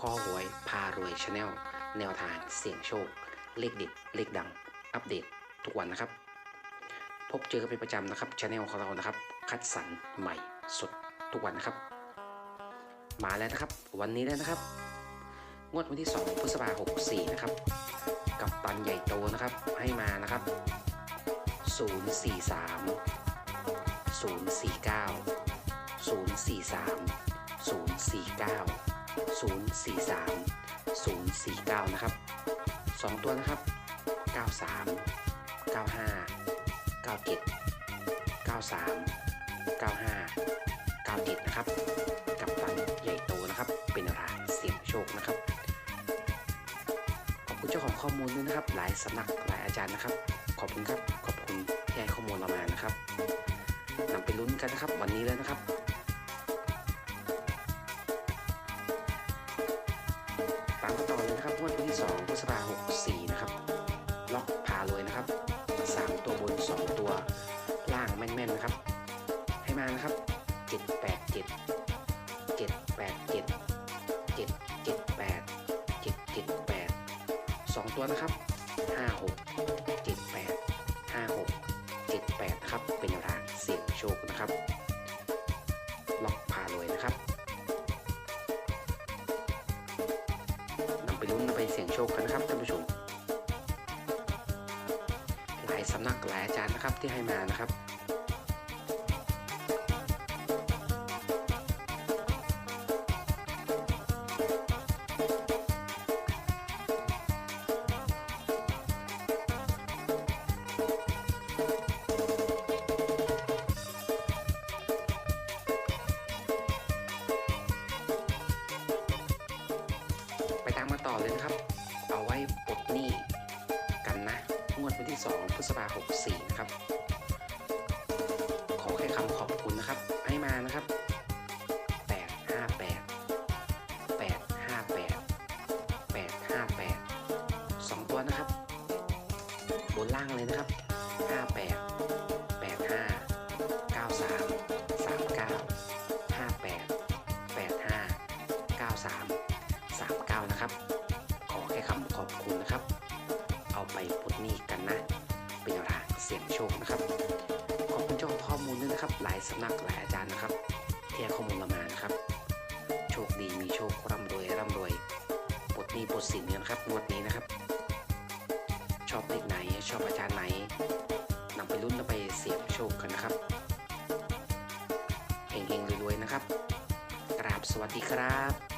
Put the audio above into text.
ข้อหวยพารวยชาแนลแนวทางเสี่ยงโชค เลขเด็ดเลขดัง อัปเดตทุกวันนะครับ พบเจอกันเป็นประจำนะครับชาแนลของเรานะครับ คัดสรรใหม่สดทุกวันนะครับ มาแล้วนะครับ วันนี้แล้วนะครับ งวดวันที่ 2 พฤษภาคม64 นะครับ กับตันใหญ่โตนะครับให้มานะครับ 043 049 043 049 043 049 นะครับ 2 ตัวนะครับ 93 95 97 93 95 97 นะครับ กับตันใหญ่โตนะครับ เป็นรางเสี่ยงโชคนะครับ ขอบคุณเจ้าของข้อมูลด้วยนะครับ หลายสำนักหลายอาจารย์นะครับ ขอบคุณครับ ขอบคุณที่ให้ข้อมูลเรามานะครับนำไปลุ้นกันนะครับ วันนี้เลยนะครับ 12พฤษภา64 นะครับ ล็อกพารวยนะครับ 3 ตัวบน 2 ตัวล่างแม่นๆนะครับ ให้มานะครับ 787 787 778 778 2 ตัวนะครับ 56 78 56 78 ครับ เป็นราเสี่ยงโชคนะครับ ล็อกพารวยนะครับ ลุ้นไปเสี่ยงโชคกันนะครับท่านผู้ชม หลายสำนักหลายอาจารย์นะครับที่ให้มานะครับ ตามมาต่อเลยนะครับ เอาไว้ปลดหนี้กันนะ งวดวันที่ 2 พฤษภาคม64 นะครับ ขอแค่คำขอบคุณนะครับ ให้มานะครับ 858 858 858 2 ตัวนะครับ บนล่างเลยนะครับ 58 85 93 39 58 85 93 ปลดหนี้กันนะเป็นแนวทางเสี่ยงโชคนะครับ ขอบคุณเจ้าของข้อมูลด้วยนะครับ หลายสำนักหลายอาจารย์นะครับที่ให้ข้อมูลเรามานะครับ โชคดีมีโชคร่ำรวยร่ำรวยปลดหนี้ปลดสินกันนะครับงวดนี้นะครับ ชอบเลขไหนชอบอาจารย์ไหนนำไปลุ้นแล้วไปเสี่ยงโชคกันนะครับเฮงๆรวยๆนะครับกราบสวัสดีครับ